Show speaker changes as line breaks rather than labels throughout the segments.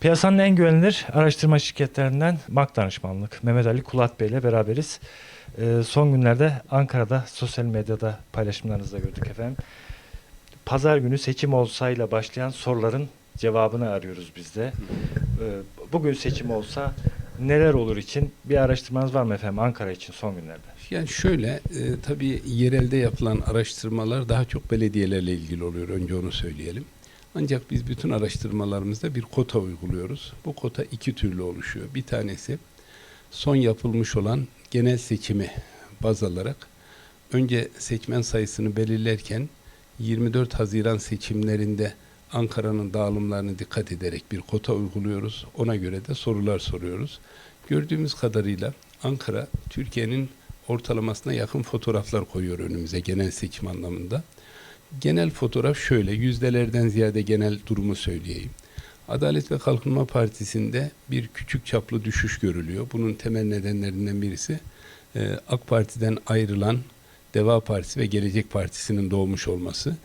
Piyasanın en güvenilir araştırma şirketlerinden MAK Danışmanlık Mehmet Ali Kulat Bey ile beraberiz. Ee, son günlerde Ankara'da sosyal medyada paylaşımlarınızda gördük efendim. Pazar günü seçim olsayla başlayan soruların cevabını arıyoruz biz de. Ee, bugün seçim olsa neler olur için bir araştırmanız var mı efendim Ankara için son günlerde?
Yani şöyle, e, tabii yerelde yapılan araştırmalar daha çok belediyelerle ilgili oluyor. Önce onu söyleyelim. Ancak biz bütün araştırmalarımızda bir kota uyguluyoruz. Bu kota iki türlü oluşuyor. Bir tanesi son yapılmış olan genel seçimi baz alarak önce seçmen sayısını belirlerken 24 Haziran seçimlerinde Ankara'nın dağılımlarını dikkat ederek bir kota uyguluyoruz. Ona göre de sorular soruyoruz. Gördüğümüz kadarıyla Ankara Türkiye'nin ortalamasına yakın fotoğraflar koyuyor önümüze genel seçim anlamında. Genel fotoğraf şöyle, yüzdelerden ziyade genel durumu söyleyeyim. Adalet ve Kalkınma Partisi'nde bir küçük çaplı düşüş görülüyor. Bunun temel nedenlerinden birisi e, AK Parti'den ayrılan Deva Partisi ve Gelecek Partisi'nin doğmuş olması.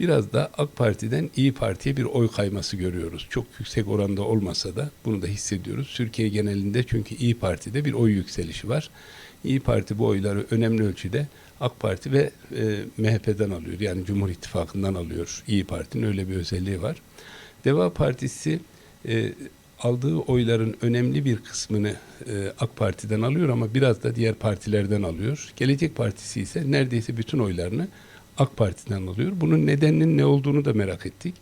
Biraz da AK Parti'den İyi Parti'ye bir oy kayması görüyoruz. Çok yüksek oranda olmasa da bunu da hissediyoruz. Türkiye genelinde çünkü İyi Parti'de bir oy yükselişi var. İyi Parti bu oyları önemli ölçüde AK Parti ve e, MHP'den alıyor. Yani Cumhur İttifakı'ndan alıyor. İyi Parti'nin öyle bir özelliği var. Deva Partisi e, aldığı oyların önemli bir kısmını e, AK Parti'den alıyor ama biraz da diğer partilerden alıyor. Gelecek Partisi ise neredeyse bütün oylarını AK Parti'den alıyor. Bunun nedeninin ne olduğunu da merak ettik.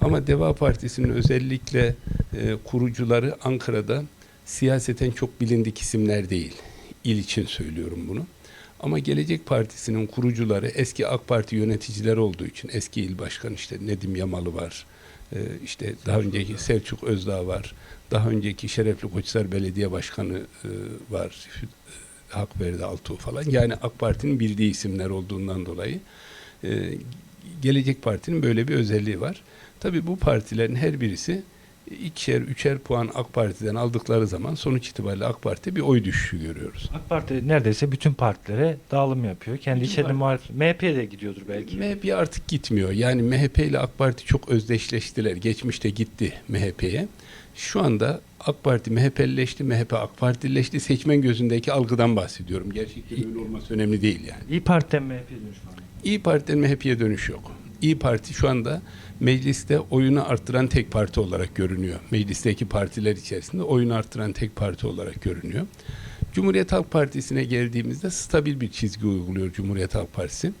Ama Deva Partisi'nin özellikle e, kurucuları Ankara'da siyaseten çok bilindik isimler değil. İl için söylüyorum bunu. Ama Gelecek Partisi'nin kurucuları eski AK Parti yöneticileri olduğu için eski il başkanı işte Nedim Yamalı var. Ee, işte daha önceki Selçuk Özdağ var. Daha önceki Şerefli Koçhisar Belediye Başkanı e, var. E, Hakverdi Altuğ falan. Yani AK Parti'nin bildiği isimler olduğundan dolayı e, Gelecek Parti'nin böyle bir özelliği var. Tabii bu partilerin her birisi ikişer, üçer puan AK Parti'den aldıkları zaman sonuç itibariyle AK Parti bir oy düşüşü görüyoruz.
AK Parti neredeyse bütün partilere dağılım yapıyor. Kendi içeride muhalefet. MHP'ye de gidiyordur belki.
MHP artık gitmiyor. Yani MHP ile AK Parti çok özdeşleştiler. Geçmişte gitti MHP'ye. Şu anda AK Parti MHP'lileşti, MHP AK Partilileşti. Seçmen gözündeki algıdan bahsediyorum. Gerçekten öyle olması önemli değil yani.
İyi Parti'den MHP'ye dönüş var mı?
İyi Parti'den MHP'ye dönüş yok. İyi Parti şu anda mecliste oyunu arttıran tek parti olarak görünüyor. Meclisteki partiler içerisinde oyunu arttıran tek parti olarak görünüyor. Cumhuriyet Halk Partisi'ne geldiğimizde stabil bir çizgi uyguluyor Cumhuriyet Halk Partisi.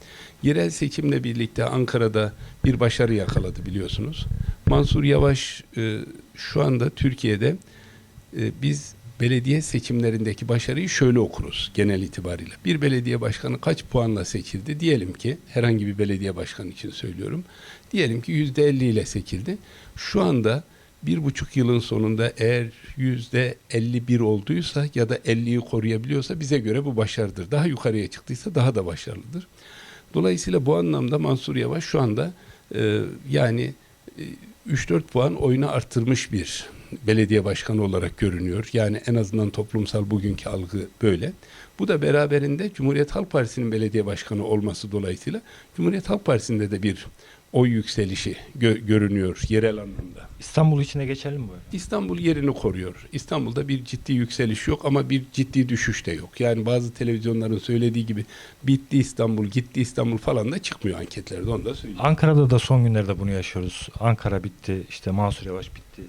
Yerel seçimle birlikte Ankara'da bir başarı yakaladı biliyorsunuz. Mansur Yavaş e, şu anda Türkiye'de e, biz belediye seçimlerindeki başarıyı şöyle okuruz genel itibariyle. Bir belediye başkanı kaç puanla seçildi? Diyelim ki herhangi bir belediye başkanı için söylüyorum. Diyelim ki yüzde elli ile seçildi. Şu anda bir buçuk yılın sonunda eğer yüzde 51 olduysa ya da 50'yi koruyabiliyorsa bize göre bu başarıdır. Daha yukarıya çıktıysa daha da başarılıdır. Dolayısıyla bu anlamda Mansur Yavaş şu anda e, yani e, 3-4 puan oyunu arttırmış bir belediye başkanı olarak görünüyor. Yani en azından toplumsal bugünkü algı böyle. Bu da beraberinde Cumhuriyet Halk Partisi'nin belediye başkanı olması dolayısıyla Cumhuriyet Halk Partisi'nde de bir oy yükselişi gö- görünüyor yerel anlamda.
İstanbul içine geçelim mi? bu?
İstanbul yerini koruyor. İstanbul'da bir ciddi yükseliş yok ama bir ciddi düşüş de yok. Yani bazı televizyonların söylediği gibi bitti İstanbul, gitti İstanbul falan da çıkmıyor anketlerde onu da söyleyeyim.
Ankara'da da son günlerde bunu yaşıyoruz. Ankara bitti, işte Mansur Yavaş bitti.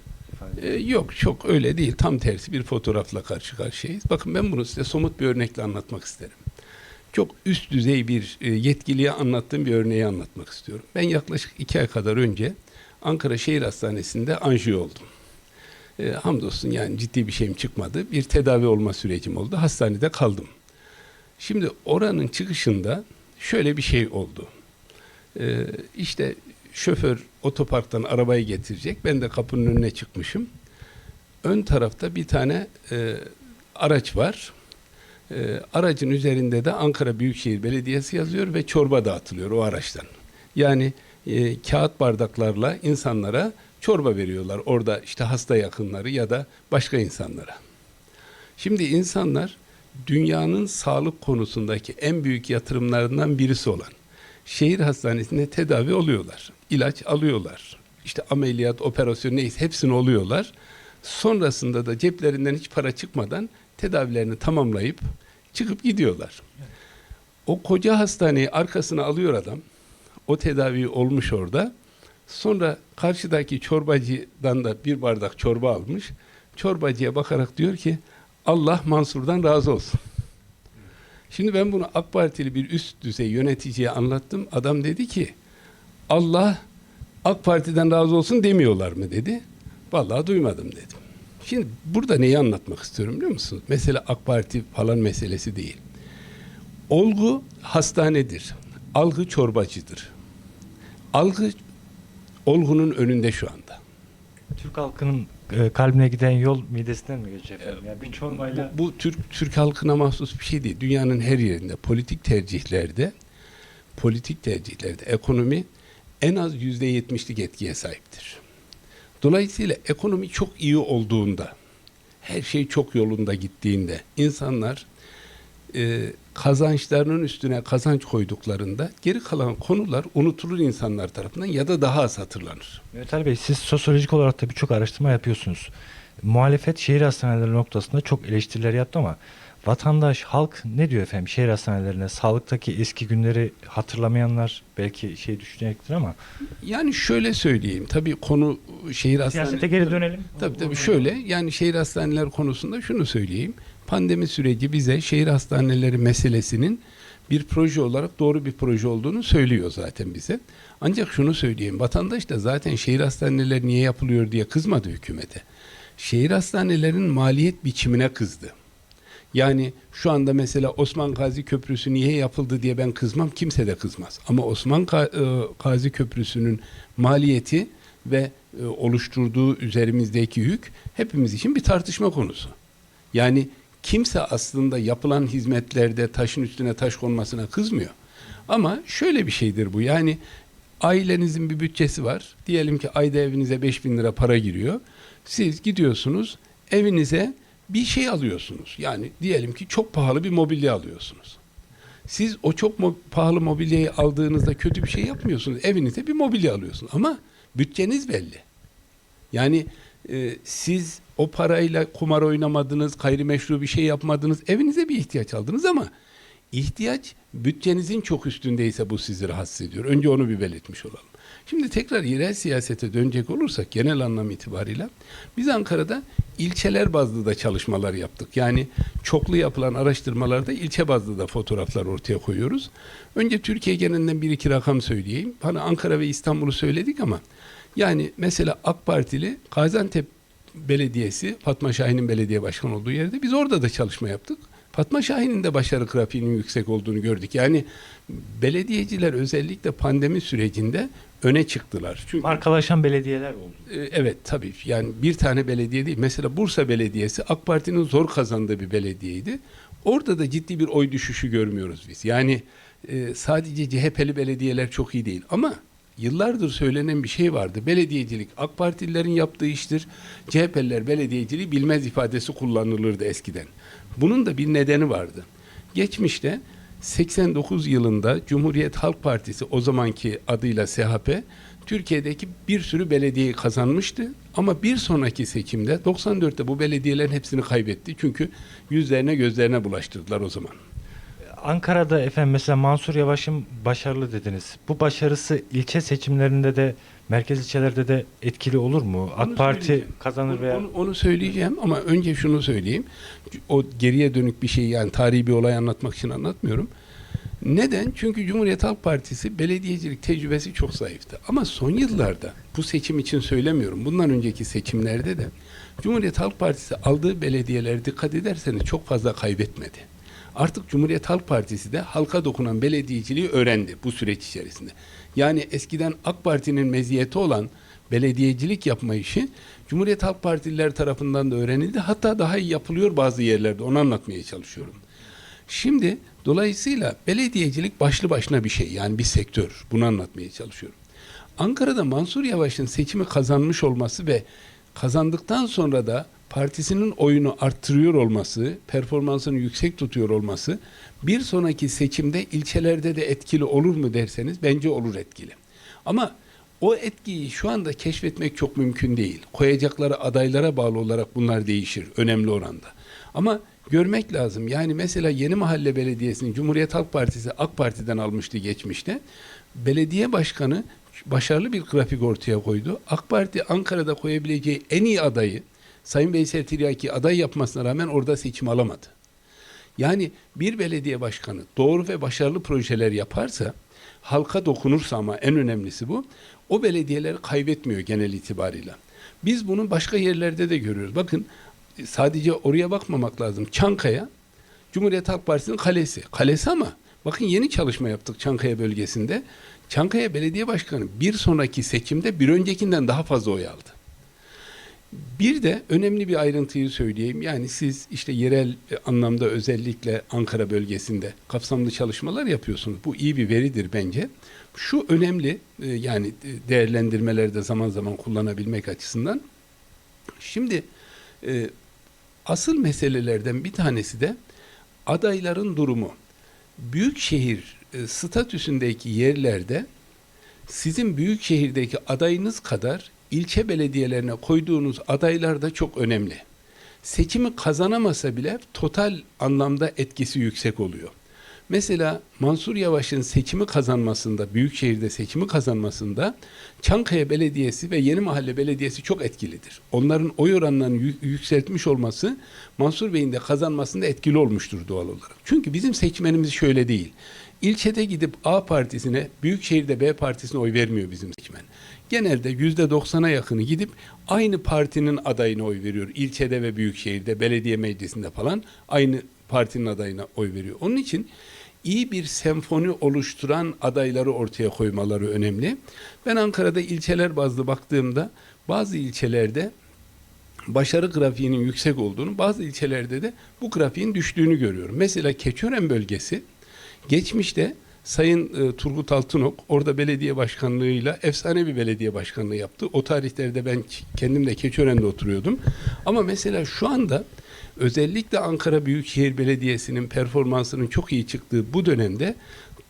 Ee, yok çok öyle değil. Tam tersi bir fotoğrafla karşı karşıyayız. Bakın ben bunu size somut bir örnekle anlatmak isterim. Çok üst düzey bir e, yetkiliye anlattığım bir örneği anlatmak istiyorum. Ben yaklaşık iki ay kadar önce Ankara Şehir Hastanesi'nde anjiyo oldum. E, hamdolsun yani ciddi bir şeyim çıkmadı. Bir tedavi olma sürecim oldu. Hastanede kaldım. Şimdi oranın çıkışında şöyle bir şey oldu. E, işte şoför otoparktan arabayı getirecek. Ben de kapının önüne çıkmışım. Ön tarafta bir tane e, araç var. E, aracın üzerinde de Ankara Büyükşehir Belediyesi yazıyor ve çorba dağıtılıyor o araçtan. Yani e, kağıt bardaklarla insanlara çorba veriyorlar. Orada işte hasta yakınları ya da başka insanlara. Şimdi insanlar dünyanın sağlık konusundaki en büyük yatırımlarından birisi olan şehir hastanesinde tedavi oluyorlar. İlaç alıyorlar. işte ameliyat, operasyon neyse hepsini oluyorlar. Sonrasında da ceplerinden hiç para çıkmadan tedavilerini tamamlayıp çıkıp gidiyorlar. O koca hastaneyi arkasına alıyor adam. O tedavi olmuş orada. Sonra karşıdaki çorbacıdan da bir bardak çorba almış. Çorbacıya bakarak diyor ki Allah Mansur'dan razı olsun. Şimdi ben bunu AK Partili bir üst düzey yöneticiye anlattım. Adam dedi ki Allah AK Parti'den razı olsun demiyorlar mı dedi. Vallahi duymadım dedim. Şimdi burada neyi anlatmak istiyorum biliyor musunuz? Mesela AK Parti falan meselesi değil. Olgu hastanedir. Algı çorbacıdır. Algı olgunun önünde şu anda.
Türk halkının e, kalbine giden yol midesinden mi geçiyor efendim? Yani bir çorbayla
Bu, bu Türk Türk halkına mahsus bir şey değil. Dünyanın her yerinde politik tercihlerde politik tercihlerde ekonomi en az yüzde yetmişlik etkiye sahiptir. Dolayısıyla ekonomi çok iyi olduğunda, her şey çok yolunda gittiğinde insanlar e, kazançlarının üstüne kazanç koyduklarında geri kalan konular unutulur insanlar tarafından ya da daha az hatırlanır.
Mehmet Bey siz sosyolojik olarak da birçok araştırma yapıyorsunuz. Muhalefet şehir hastaneleri noktasında çok eleştiriler yaptı ama vatandaş, halk ne diyor efendim şehir hastanelerine? Sağlıktaki eski günleri hatırlamayanlar belki şey düşünecektir ama
Yani şöyle söyleyeyim, tabii konu şehir hastaneleri...
siyasete geri dönelim.
Tabii tabii şöyle yani şehir hastaneler konusunda şunu söyleyeyim. Pandemi süreci bize şehir hastaneleri meselesinin bir proje olarak doğru bir proje olduğunu söylüyor zaten bize. Ancak şunu söyleyeyim. Vatandaş da zaten şehir hastaneleri niye yapılıyor diye kızmadı hükümete. Şehir hastanelerinin maliyet biçimine kızdı. Yani şu anda mesela Osman Gazi Köprüsü niye yapıldı diye ben kızmam. Kimse de kızmaz. Ama Osman e, Gazi Köprüsü'nün maliyeti ve e, oluşturduğu üzerimizdeki yük hepimiz için bir tartışma konusu. Yani kimse aslında yapılan hizmetlerde taşın üstüne taş konmasına kızmıyor. Ama şöyle bir şeydir bu. Yani ailenizin bir bütçesi var. Diyelim ki ayda evinize 5000 lira para giriyor. Siz gidiyorsunuz evinize bir şey alıyorsunuz. Yani diyelim ki çok pahalı bir mobilya alıyorsunuz. Siz o çok mo- pahalı mobilyayı aldığınızda kötü bir şey yapmıyorsunuz. Evinize bir mobilya alıyorsunuz. Ama bütçeniz belli. Yani e, siz o parayla kumar oynamadınız, gayrimeşru bir şey yapmadınız, evinize bir ihtiyaç aldınız ama ihtiyaç bütçenizin çok üstündeyse bu sizi rahatsız ediyor. Önce onu bir belirtmiş olalım. Şimdi tekrar yerel siyasete dönecek olursak genel anlam itibariyle biz Ankara'da ilçeler bazlı da çalışmalar yaptık. Yani çoklu yapılan araştırmalarda ilçe bazlı da fotoğraflar ortaya koyuyoruz. Önce Türkiye genelinden bir iki rakam söyleyeyim. Hani Ankara ve İstanbul'u söyledik ama yani mesela AK Partili Gaziantep Belediyesi Fatma Şahin'in belediye başkanı olduğu yerde biz orada da çalışma yaptık. Fatma Şahin'in de başarı grafiğinin yüksek olduğunu gördük. Yani belediyeciler özellikle pandemi sürecinde öne çıktılar. Çünkü
Markalaşan belediyeler oldu.
e, Evet tabii yani bir tane belediye değil. Mesela Bursa Belediyesi AK Parti'nin zor kazandığı bir belediyeydi. Orada da ciddi bir oy düşüşü görmüyoruz biz. Yani e, sadece CHP'li belediyeler çok iyi değil ama yıllardır söylenen bir şey vardı. Belediyecilik AK Partililerin yaptığı iştir. CHP'liler belediyeciliği bilmez ifadesi kullanılırdı eskiden. Bunun da bir nedeni vardı. Geçmişte 89 yılında Cumhuriyet Halk Partisi o zamanki adıyla SHP Türkiye'deki bir sürü belediyeyi kazanmıştı ama bir sonraki seçimde 94'te bu belediyelerin hepsini kaybetti. Çünkü yüzlerine gözlerine bulaştırdılar o zaman.
Ankara'da efendim mesela Mansur Yavaş'ın başarılı dediniz. Bu başarısı ilçe seçimlerinde de merkez ilçelerde de etkili olur mu? AK
Onu
Parti kazanır veya
onu, onu söyleyeceğim ama önce şunu söyleyeyim. O geriye dönük bir şey yani tarihi bir olay anlatmak için anlatmıyorum. Neden? Çünkü Cumhuriyet Halk Partisi belediyecilik tecrübesi çok zayıftı. Ama son yıllarda bu seçim için söylemiyorum. Bundan önceki seçimlerde de Cumhuriyet Halk Partisi aldığı belediyeler dikkat ederseniz çok fazla kaybetmedi. Artık Cumhuriyet Halk Partisi de halka dokunan belediyeciliği öğrendi bu süreç içerisinde. Yani eskiden AK Parti'nin meziyeti olan belediyecilik yapma işi Cumhuriyet Halk Partililer tarafından da öğrenildi. Hatta daha iyi yapılıyor bazı yerlerde. Onu anlatmaya çalışıyorum. Şimdi dolayısıyla belediyecilik başlı başına bir şey. Yani bir sektör. Bunu anlatmaya çalışıyorum. Ankara'da Mansur Yavaş'ın seçimi kazanmış olması ve kazandıktan sonra da partisinin oyunu arttırıyor olması, performansını yüksek tutuyor olması bir sonraki seçimde ilçelerde de etkili olur mu derseniz bence olur etkili. Ama O etkiyi şu anda keşfetmek çok mümkün değil. Koyacakları adaylara bağlı olarak bunlar değişir önemli oranda. Ama görmek lazım. Yani mesela Yeni Mahalle Belediyesi'nin Cumhuriyet Halk Partisi AK Parti'den almıştı geçmişte. Belediye başkanı başarılı bir grafik ortaya koydu. AK Parti Ankara'da koyabileceği en iyi adayı Sayın Veysel Tiryaki aday yapmasına rağmen orada seçim alamadı. Yani bir belediye başkanı doğru ve başarılı projeler yaparsa, halka dokunursa ama en önemlisi bu, o belediyeleri kaybetmiyor genel itibarıyla. Biz bunu başka yerlerde de görüyoruz. Bakın sadece oraya bakmamak lazım. Çankaya, Cumhuriyet Halk Partisi'nin kalesi. Kalesi ama bakın yeni çalışma yaptık Çankaya bölgesinde. Çankaya Belediye Başkanı bir sonraki seçimde bir öncekinden daha fazla oy aldı. Bir de önemli bir ayrıntıyı söyleyeyim. Yani siz işte yerel e, anlamda özellikle Ankara bölgesinde kapsamlı çalışmalar yapıyorsunuz. Bu iyi bir veridir bence. Şu önemli e, yani e, değerlendirmelerde zaman zaman kullanabilmek açısından. Şimdi asıl meselelerden bir tanesi de adayların durumu. Büyükşehir statüsündeki yerlerde sizin büyük şehirdeki adayınız kadar ilçe belediyelerine koyduğunuz adaylar da çok önemli. Seçimi kazanamasa bile total anlamda etkisi yüksek oluyor. Mesela Mansur Yavaş'ın seçimi kazanmasında, Büyükşehir'de seçimi kazanmasında Çankaya Belediyesi ve Yeni Mahalle Belediyesi çok etkilidir. Onların oy oranlarını yü- yükseltmiş olması Mansur Bey'in de kazanmasında etkili olmuştur doğal olarak. Çünkü bizim seçmenimiz şöyle değil. İlçede gidip A partisine, Büyükşehir'de B partisine oy vermiyor bizim seçmen. Genelde yüzde 90'a yakını gidip aynı partinin adayına oy veriyor. İlçede ve Büyükşehir'de, belediye meclisinde falan aynı partinin adayına oy veriyor. Onun için iyi bir senfoni oluşturan adayları ortaya koymaları önemli. Ben Ankara'da ilçeler bazlı baktığımda bazı ilçelerde başarı grafiğinin yüksek olduğunu, bazı ilçelerde de bu grafiğin düştüğünü görüyorum. Mesela Keçiören bölgesi geçmişte Sayın e, Turgut Altınok orada belediye başkanlığıyla efsane bir belediye başkanlığı yaptı. O tarihlerde ben kendim de Keçiören'de oturuyordum. Ama mesela şu anda özellikle Ankara Büyükşehir Belediyesi'nin performansının çok iyi çıktığı bu dönemde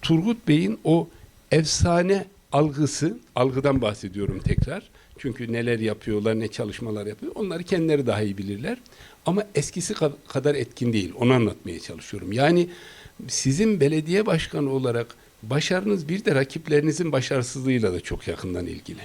Turgut Bey'in o efsane algısı, algıdan bahsediyorum tekrar. Çünkü neler yapıyorlar, ne çalışmalar yapıyor. Onları kendileri daha iyi bilirler. Ama eskisi ka- kadar etkin değil. Onu anlatmaya çalışıyorum. Yani sizin belediye başkanı olarak başarınız bir de rakiplerinizin başarısızlığıyla da çok yakından ilgili.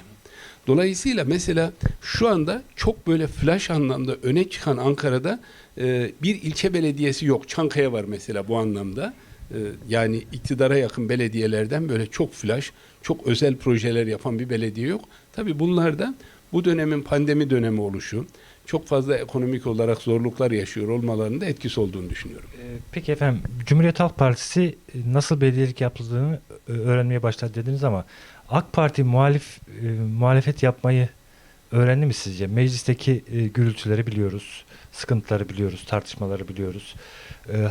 Dolayısıyla mesela şu anda çok böyle flash anlamda öne çıkan Ankara'da e, bir ilçe belediyesi yok. Çankaya var mesela bu anlamda. E, yani iktidara yakın belediyelerden böyle çok flash, çok özel projeler yapan bir belediye yok. Tabii bunlar da bu dönemin pandemi dönemi oluşu, çok fazla ekonomik olarak zorluklar yaşıyor olmalarının da etkisi olduğunu düşünüyorum.
Ee, Peki efendim Cumhuriyet Halk Partisi nasıl belediyelik yapıldığını e, öğrenmeye başladı dediniz ama AK Parti muhalif e, muhalefet yapmayı öğrendi mi sizce? Meclisteki e, gürültüleri biliyoruz, sıkıntıları biliyoruz, tartışmaları biliyoruz.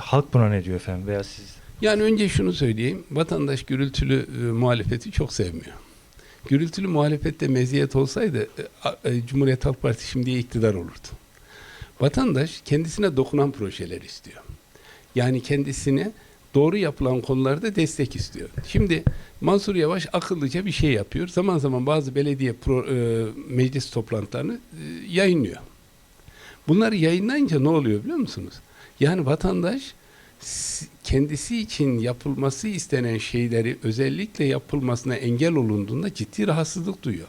Halk buna ne diyor efendim veya siz?
Yani önce şunu söyleyeyim. Vatandaş gürültülü muhalefeti çok sevmiyor. Gürültülü muhalefette meziyet olsaydı e, e, Cumhuriyet Halk Partisi şimdiye iktidar olurdu. Vatandaş kendisine dokunan projeler istiyor. Yani kendisine doğru yapılan konularda destek istiyor. Şimdi Mansur Yavaş akıllıca bir şey yapıyor. Zaman zaman bazı belediye pro, e, meclis toplantılarını e, yayınlıyor. Bunları yayınlayınca ne oluyor biliyor musunuz? Yani vatandaş kendisi için yapılması istenen şeyleri özellikle yapılmasına engel olunduğunda ciddi rahatsızlık duyuyor.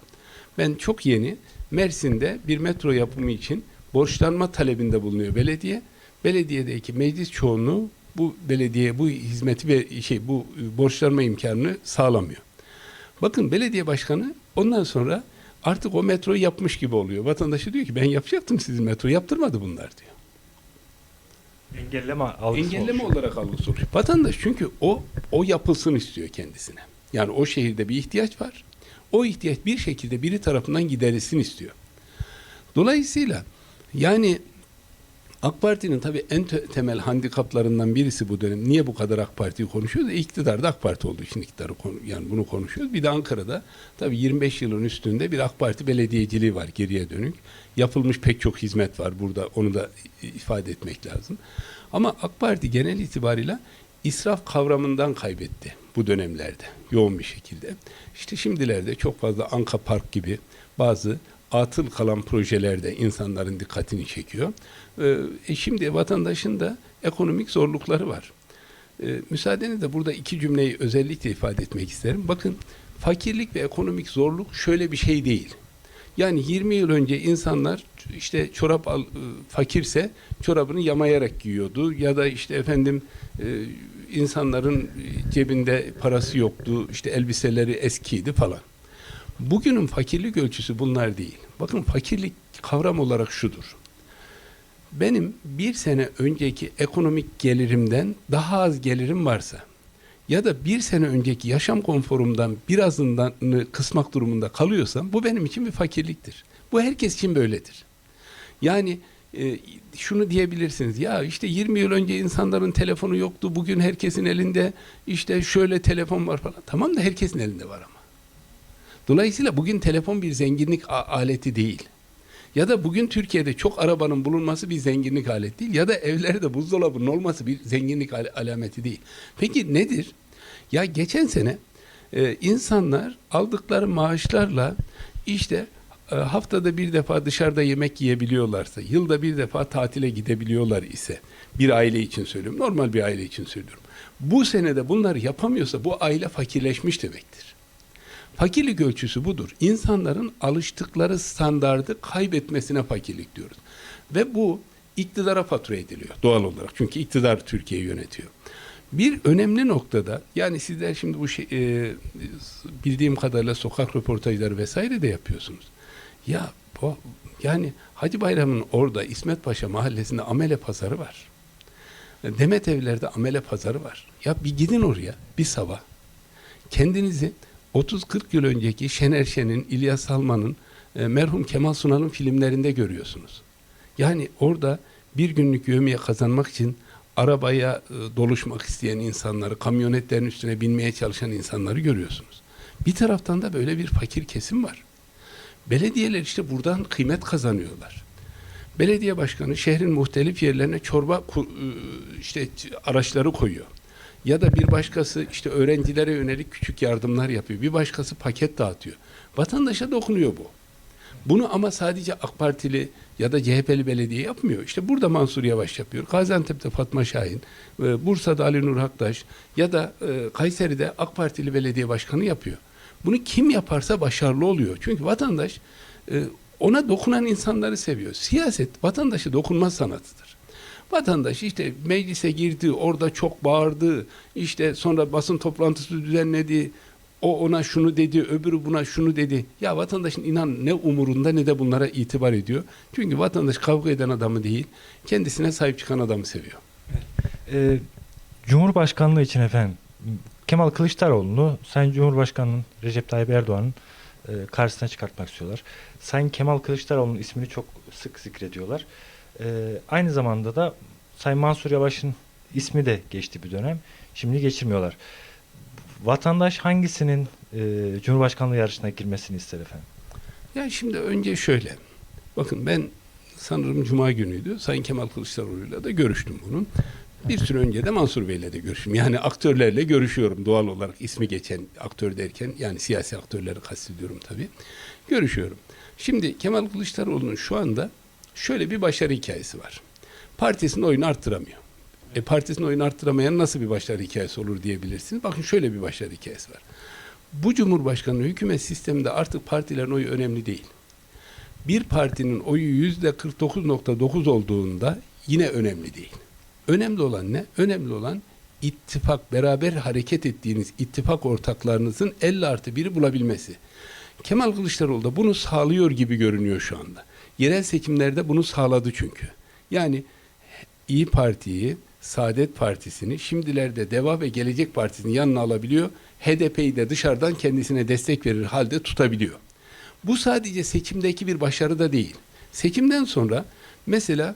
Ben çok yeni Mersin'de bir metro yapımı için borçlanma talebinde bulunuyor belediye. Belediyedeki meclis çoğunluğu bu belediye bu hizmeti ve şey bu e, borçlanma imkanını sağlamıyor. Bakın belediye başkanı ondan sonra artık o metroyu yapmış gibi oluyor. Vatandaşı diyor ki ben yapacaktım sizin metro yaptırmadı bunlar diyor.
Engelleme algısı
Engelleme
oluşuyor.
olarak algısı oluşuyor. Vatandaş çünkü o o yapılsın istiyor kendisine. Yani o şehirde bir ihtiyaç var. O ihtiyaç bir şekilde biri tarafından giderilsin istiyor. Dolayısıyla yani AK Parti'nin tabii en te- temel handikaplarından birisi bu dönem. Niye bu kadar AK Parti'yi konuşuyoruz? E, iktidarda AK Parti olduğu için iktidarı yani bunu konuşuyoruz. Bir de Ankara'da tabii 25 yılın üstünde bir AK Parti belediyeciliği var geriye dönük. Yapılmış pek çok hizmet var burada. Onu da ifade etmek lazım. Ama AK Parti genel itibarıyla israf kavramından kaybetti bu dönemlerde yoğun bir şekilde. İşte şimdilerde çok fazla Anka Park gibi bazı atıl kalan projelerde insanların dikkatini çekiyor. Ee, E şimdi vatandaşın da ekonomik zorlukları var. E, müsaadenizle burada iki cümleyi özellikle ifade etmek isterim. Bakın fakirlik ve ekonomik zorluk şöyle bir şey değil. Yani 20 yıl önce insanlar işte çorap al, e, fakirse çorabını yamayarak giyiyordu ya da işte efendim e, insanların cebinde parası yoktu, işte elbiseleri eskiydi falan. Bugünün fakirlik ölçüsü bunlar değil. Bakın fakirlik kavram olarak şudur. Benim bir sene önceki ekonomik gelirimden daha az gelirim varsa ya da bir sene önceki yaşam konforumdan birazından kısmak durumunda kalıyorsam bu benim için bir fakirliktir. Bu herkes için böyledir. Yani e, şunu diyebilirsiniz ya işte 20 yıl önce insanların telefonu yoktu bugün herkesin elinde işte şöyle telefon var falan. Tamam da herkesin elinde var ama. Dolayısıyla bugün telefon bir zenginlik aleti değil. Ya da bugün Türkiye'de çok arabanın bulunması bir zenginlik aleti değil. Ya da evlerde buzdolabının olması bir zenginlik al- alameti değil. Peki nedir? Ya geçen sene e, insanlar aldıkları maaşlarla işte e, haftada bir defa dışarıda yemek yiyebiliyorlarsa, yılda bir defa tatile gidebiliyorlar ise, bir aile için söylüyorum, normal bir aile için söylüyorum. Bu senede bunları yapamıyorsa bu aile fakirleşmiş demektir. Fakirlik ölçüsü budur. İnsanların alıştıkları standardı kaybetmesine fakirlik diyoruz. Ve bu iktidara fatura ediliyor doğal olarak. Çünkü iktidar Türkiye'yi yönetiyor. Bir önemli noktada yani sizler şimdi bu şey, e, bildiğim kadarıyla sokak röportajları vesaire de yapıyorsunuz. Ya bu yani Hacı Bayram'ın orada İsmet Paşa mahallesinde amele pazarı var. Demet evlerde amele pazarı var. Ya bir gidin oraya bir sabah. Kendinizi 30-40 yıl önceki Şener Şen'in, İlyas Salman'ın, e, merhum Kemal Sunal'ın filmlerinde görüyorsunuz. Yani orada bir günlük yövmiye kazanmak için arabaya e, doluşmak isteyen insanları, kamyonetlerin üstüne binmeye çalışan insanları görüyorsunuz. Bir taraftan da böyle bir fakir kesim var. Belediyeler işte buradan kıymet kazanıyorlar. Belediye başkanı şehrin muhtelif yerlerine çorba e, işte araçları koyuyor. Ya da bir başkası işte öğrencilere yönelik küçük yardımlar yapıyor. Bir başkası paket dağıtıyor. Vatandaşa dokunuyor bu. Bunu ama sadece AK Partili ya da CHP'li belediye yapmıyor. İşte burada Mansur Yavaş yapıyor. Gaziantep'te Fatma Şahin, e, Bursa'da Ali Nur Haktaş ya da e, Kayseri'de AK Partili belediye başkanı yapıyor. Bunu kim yaparsa başarılı oluyor. Çünkü vatandaş e, ona dokunan insanları seviyor. Siyaset vatandaşı dokunmaz sanatıdır. Vatandaş işte meclise girdi, orada çok bağırdı, işte sonra basın toplantısı düzenledi, o ona şunu dedi, öbürü buna şunu dedi. Ya vatandaşın inan ne umurunda ne de bunlara itibar ediyor. Çünkü vatandaş kavga eden adamı değil, kendisine sahip çıkan adamı seviyor.
Ee, Cumhurbaşkanlığı için efendim Kemal Kılıçdaroğlu'nu Sayın Cumhurbaşkanı'nın Recep Tayyip Erdoğan'ın e, karşısına çıkartmak istiyorlar. Sayın Kemal Kılıçdaroğlu'nun ismini çok sık zikrediyorlar. Ee, aynı zamanda da Sayın Mansur Yavaş'ın ismi de geçti bir dönem. Şimdi geçirmiyorlar. Vatandaş hangisinin e, Cumhurbaşkanlığı yarışına girmesini ister efendim?
Ya şimdi önce şöyle. Bakın ben sanırım Cuma günüydü. Sayın Kemal Kılıçdaroğlu'yla da görüştüm bunun. Bir süre önce de Mansur Bey'le de görüştüm. Yani aktörlerle görüşüyorum doğal olarak ismi geçen aktör derken yani siyasi aktörleri kastediyorum tabii. Görüşüyorum. Şimdi Kemal Kılıçdaroğlu'nun şu anda şöyle bir başarı hikayesi var. Partisinin oyunu arttıramıyor. E partisinin oyunu arttıramayan nasıl bir başarı hikayesi olur diyebilirsiniz. Bakın şöyle bir başarı hikayesi var. Bu Cumhurbaşkanlığı hükümet sisteminde artık partilerin oyu önemli değil. Bir partinin oyu yüzde 49.9 olduğunda yine önemli değil. Önemli olan ne? Önemli olan ittifak, beraber hareket ettiğiniz ittifak ortaklarınızın 50 artı biri bulabilmesi. Kemal Kılıçdaroğlu da bunu sağlıyor gibi görünüyor şu anda. Yerel seçimlerde bunu sağladı çünkü. Yani İyi Parti'yi, Saadet Partisi'ni, şimdilerde Deva ve Gelecek Partisi'nin yanına alabiliyor. HDP'yi de dışarıdan kendisine destek verir halde tutabiliyor. Bu sadece seçimdeki bir başarı da değil. Seçimden sonra mesela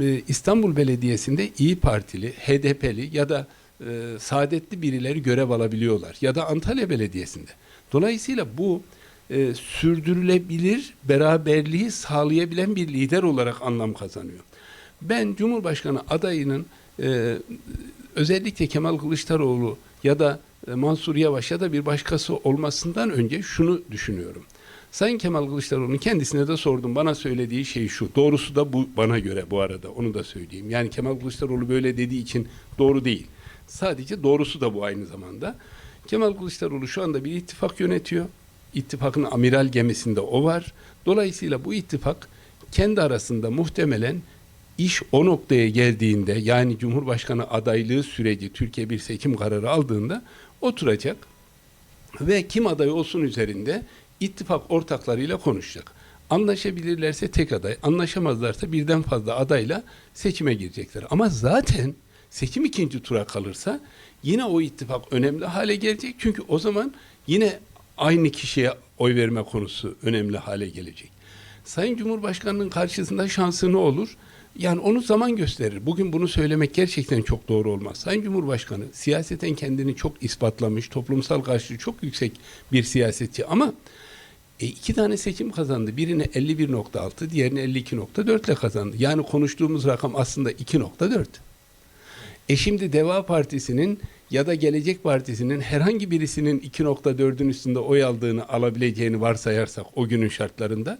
e, İstanbul Belediyesi'nde İyi Partili, HDP'li ya da e, saadetli birileri görev alabiliyorlar. Ya da Antalya Belediyesi'nde. Dolayısıyla bu e, sürdürülebilir beraberliği sağlayabilen bir lider olarak anlam kazanıyor. Ben Cumhurbaşkanı adayının e, özellikle Kemal Kılıçdaroğlu ya da e, Mansur Yavaş ya da bir başkası olmasından önce şunu düşünüyorum. Sayın Kemal Kılıçdaroğlu'nun kendisine de sordum. Bana söylediği şey şu. Doğrusu da bu bana göre bu arada. Onu da söyleyeyim. Yani Kemal Kılıçdaroğlu böyle dediği için doğru değil. Sadece doğrusu da bu aynı zamanda. Kemal Kılıçdaroğlu şu anda bir ittifak yönetiyor. İttifakın amiral gemisinde o var. Dolayısıyla bu ittifak kendi arasında muhtemelen iş o noktaya geldiğinde yani Cumhurbaşkanı adaylığı süreci Türkiye bir seçim kararı aldığında oturacak ve kim aday olsun üzerinde ittifak ortaklarıyla konuşacak. Anlaşabilirlerse tek aday, anlaşamazlarsa birden fazla adayla seçime girecekler. Ama zaten seçim ikinci tura kalırsa yine o ittifak önemli hale gelecek. Çünkü o zaman yine aynı kişiye oy verme konusu önemli hale gelecek. Sayın Cumhurbaşkanı'nın karşısında şansı ne olur? Yani onu zaman gösterir. Bugün bunu söylemek gerçekten çok doğru olmaz. Sayın Cumhurbaşkanı siyaseten kendini çok ispatlamış, toplumsal karşılığı çok yüksek bir siyasetçi ama e, iki tane seçim kazandı. Birini 51.6, diğerini 52.4 ile kazandı. Yani konuştuğumuz rakam aslında 2.4. E şimdi Deva Partisi'nin ya da Gelecek Partisi'nin herhangi birisinin 2.4'ün üstünde oy aldığını alabileceğini varsayarsak o günün şartlarında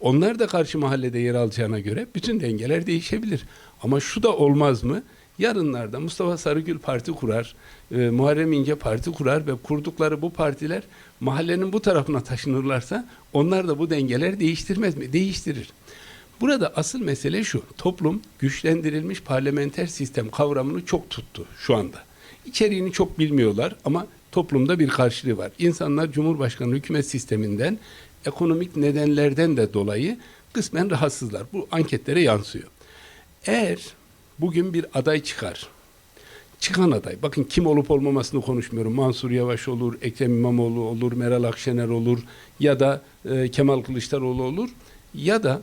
onlar da karşı mahallede yer alacağına göre bütün dengeler değişebilir. Ama şu da olmaz mı? Yarınlarda Mustafa Sarıgül parti kurar, e, Muharrem İnce parti kurar ve kurdukları bu partiler mahallenin bu tarafına taşınırlarsa onlar da bu dengeler değiştirmez mi? Değiştirir. Burada asıl mesele şu. Toplum güçlendirilmiş parlamenter sistem kavramını çok tuttu şu anda. İçeriğini çok bilmiyorlar ama toplumda bir karşılığı var. İnsanlar Cumhurbaşkanı hükümet sisteminden ekonomik nedenlerden de dolayı kısmen rahatsızlar. Bu anketlere yansıyor. Eğer bugün bir aday çıkar, çıkan aday, bakın kim olup olmamasını konuşmuyorum. Mansur Yavaş olur, Ekrem İmamoğlu olur, Meral Akşener olur ya da e, Kemal Kılıçdaroğlu olur ya da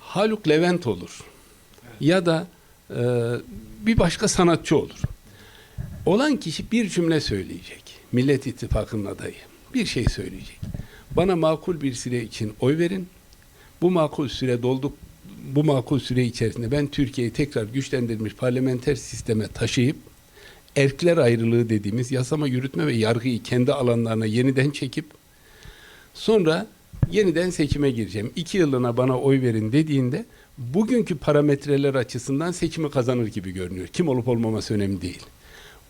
Haluk Levent olur ya da bir başka sanatçı olur. Olan kişi bir cümle söyleyecek. Millet İttifakı'nın adayı. Bir şey söyleyecek. Bana makul bir süre için oy verin. Bu makul süre dolduk. Bu makul süre içerisinde ben Türkiye'yi tekrar güçlendirilmiş parlamenter sisteme taşıyıp erkler ayrılığı dediğimiz yasama, yürütme ve yargıyı kendi alanlarına yeniden çekip sonra yeniden seçime gireceğim. İki yıllığına bana oy verin dediğinde bugünkü parametreler açısından seçimi kazanır gibi görünüyor. Kim olup olmaması önemli değil.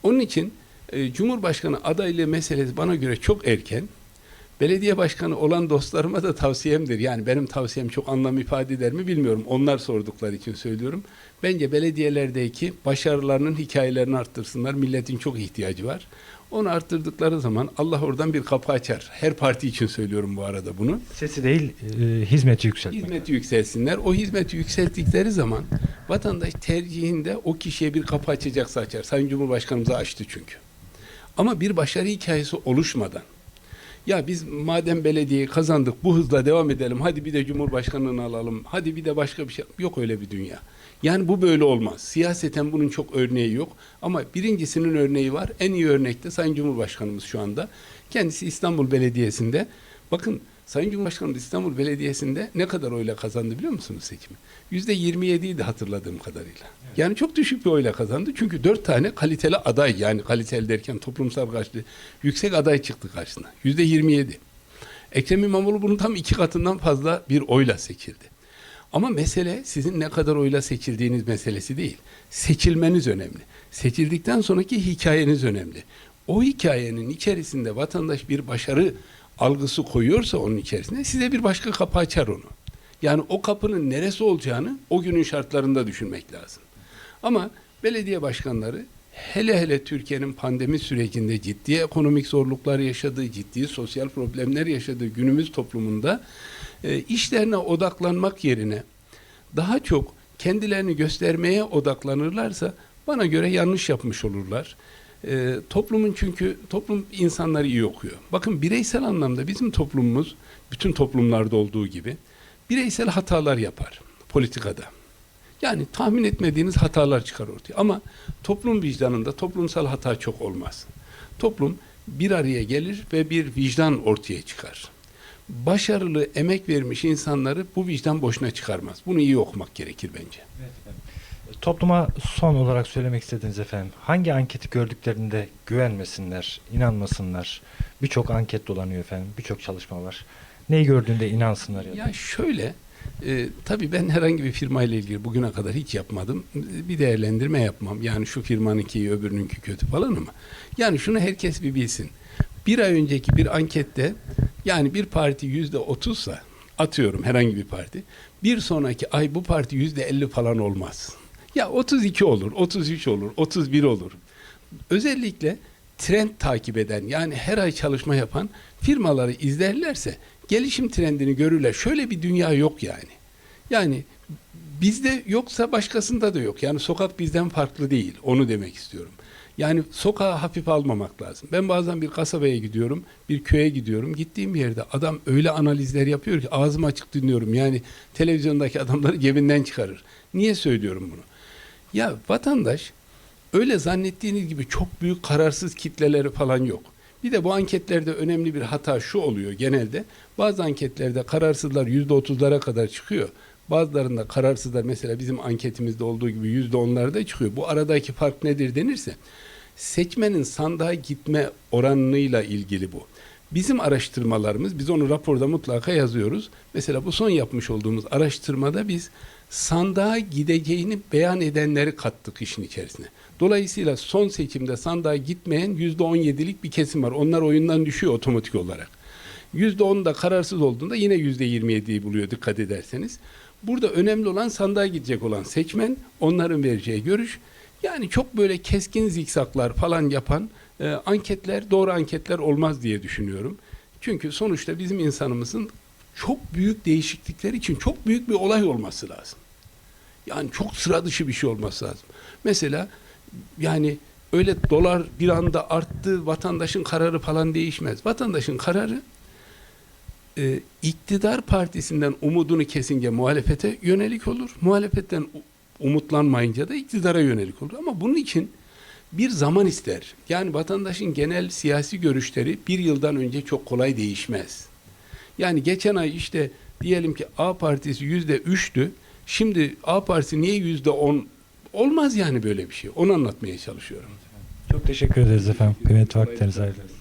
Onun için e, Cumhurbaşkanı adaylığı meselesi bana göre çok erken. Belediye başkanı olan dostlarıma da tavsiyemdir. Yani benim tavsiyem çok anlam ifade eder mi bilmiyorum. Onlar sordukları için söylüyorum. Bence belediyelerdeki başarılarının hikayelerini arttırsınlar. Milletin çok ihtiyacı var. Onu arttırdıkları zaman Allah oradan bir kapı açar. Her parti için söylüyorum bu arada bunu.
Sesi değil, e, hizmeti yükseltmek.
Hizmeti yükselsinler. O hizmeti yükselttikleri zaman vatandaş tercihinde o kişiye bir kapı açacaksa açar. Sayın Cumhurbaşkanımıza açtı çünkü. Ama bir başarı hikayesi oluşmadan ya biz madem belediyeyi kazandık bu hızla devam edelim. Hadi bir de Cumhurbaşkanını alalım. Hadi bir de başka bir şey. Yok öyle bir dünya. Yani bu böyle olmaz. Siyaseten bunun çok örneği yok. Ama birincisinin örneği var. En iyi örnek de Sayın Cumhurbaşkanımız şu anda. Kendisi İstanbul Belediyesi'nde. Bakın Sayın Cumhurbaşkanımız İstanbul Belediyesi'nde ne kadar oyla kazandı biliyor musunuz seçimi? Yüzde 27 idi hatırladığım kadarıyla. Yani çok düşük bir oyla kazandı. Çünkü dört tane kaliteli aday yani kaliteli derken toplumsal karşılığı yüksek aday çıktı karşısına. Yüzde 27. Ekrem İmamoğlu bunun tam iki katından fazla bir oyla seçildi. Ama mesele sizin ne kadar oyla seçildiğiniz meselesi değil. Seçilmeniz önemli. Seçildikten sonraki hikayeniz önemli. O hikayenin içerisinde vatandaş bir başarı algısı koyuyorsa onun içerisine size bir başka kapı açar onu. Yani o kapının neresi olacağını o günün şartlarında düşünmek lazım. Ama belediye başkanları hele hele Türkiye'nin pandemi sürecinde ciddi ekonomik zorluklar yaşadığı, ciddi sosyal problemler yaşadığı günümüz toplumunda e, işlerine odaklanmak yerine daha çok kendilerini göstermeye odaklanırlarsa bana göre yanlış yapmış olurlar. E, toplumun çünkü toplum insanları iyi okuyor. Bakın bireysel anlamda bizim toplumumuz bütün toplumlarda olduğu gibi bireysel hatalar yapar politikada. Yani tahmin etmediğiniz hatalar çıkar ortaya. Ama toplum vicdanında toplumsal hata çok olmaz. Toplum bir araya gelir ve bir vicdan ortaya çıkar. Başarılı, emek vermiş insanları bu vicdan boşuna çıkarmaz. Bunu iyi okumak gerekir bence.
Evet efendim. Topluma son olarak söylemek istediğiniz efendim. Hangi anketi gördüklerinde güvenmesinler, inanmasınlar? Birçok anket dolanıyor efendim. Birçok çalışma var. Neyi gördüğünde inansınlar ya.
Ya şöyle, e, tabii ben herhangi bir firmayla ilgili bugüne kadar hiç yapmadım. Bir değerlendirme yapmam. Yani şu firmanınki iyi, öbürününki kötü falan ama. Yani şunu herkes bir bilsin. Bir ay önceki bir ankette yani bir parti yüzde otuzsa atıyorum herhangi bir parti. Bir sonraki ay bu parti yüzde elli falan olmaz. Ya 32 olur, 33 olur, 31 olur. Özellikle trend takip eden yani her ay çalışma yapan firmaları izlerlerse gelişim trendini görürler. Şöyle bir dünya yok yani. Yani bizde yoksa başkasında da yok. Yani sokak bizden farklı değil. Onu demek istiyorum. Yani sokağı hafif almamak lazım. Ben bazen bir kasabaya gidiyorum, bir köye gidiyorum. Gittiğim yerde adam öyle analizler yapıyor ki ağzım açık dinliyorum. Yani televizyondaki adamları cebinden çıkarır. Niye söylüyorum bunu? Ya vatandaş öyle zannettiğiniz gibi çok büyük kararsız kitleleri falan yok. Bir de bu anketlerde önemli bir hata şu oluyor genelde. Bazı anketlerde kararsızlar yüzde otuzlara kadar çıkıyor. Bazılarında kararsızlar mesela bizim anketimizde olduğu gibi yüzde onlarda çıkıyor. Bu aradaki fark nedir denirse seçmenin sandığa gitme oranıyla ilgili bu. Bizim araştırmalarımız, biz onu raporda mutlaka yazıyoruz. Mesela bu son yapmış olduğumuz araştırmada biz sandığa gideceğini beyan edenleri kattık işin içerisine. Dolayısıyla son seçimde sandığa gitmeyen yüzde on yedilik bir kesim var. Onlar oyundan düşüyor otomatik olarak. Yüzde on da kararsız olduğunda yine yüzde yirmi yediyi buluyor dikkat ederseniz. Burada önemli olan sandığa gidecek olan seçmen, onların vereceği görüş. Yani çok böyle keskin zikzaklar falan yapan e, anketler, doğru anketler olmaz diye düşünüyorum. Çünkü sonuçta bizim insanımızın çok büyük değişiklikler için çok büyük bir olay olması lazım. Yani çok sıra dışı bir şey olması lazım. Mesela yani öyle dolar bir anda arttı, vatandaşın kararı falan değişmez. Vatandaşın kararı e, iktidar partisinden umudunu kesince muhalefete yönelik olur. Muhalefetten umutlanmayınca da iktidara yönelik olur. Ama bunun için bir zaman ister. Yani vatandaşın genel siyasi görüşleri bir yıldan önce çok kolay değişmez. Yani geçen ay işte diyelim ki A partisi yüzde üçtü. Şimdi A partisi niye yüzde on? Olmaz yani böyle bir şey. Onu anlatmaya çalışıyorum.
Çok teşekkür ederiz efendim. Kıymetli vaktinizi ayırdınız.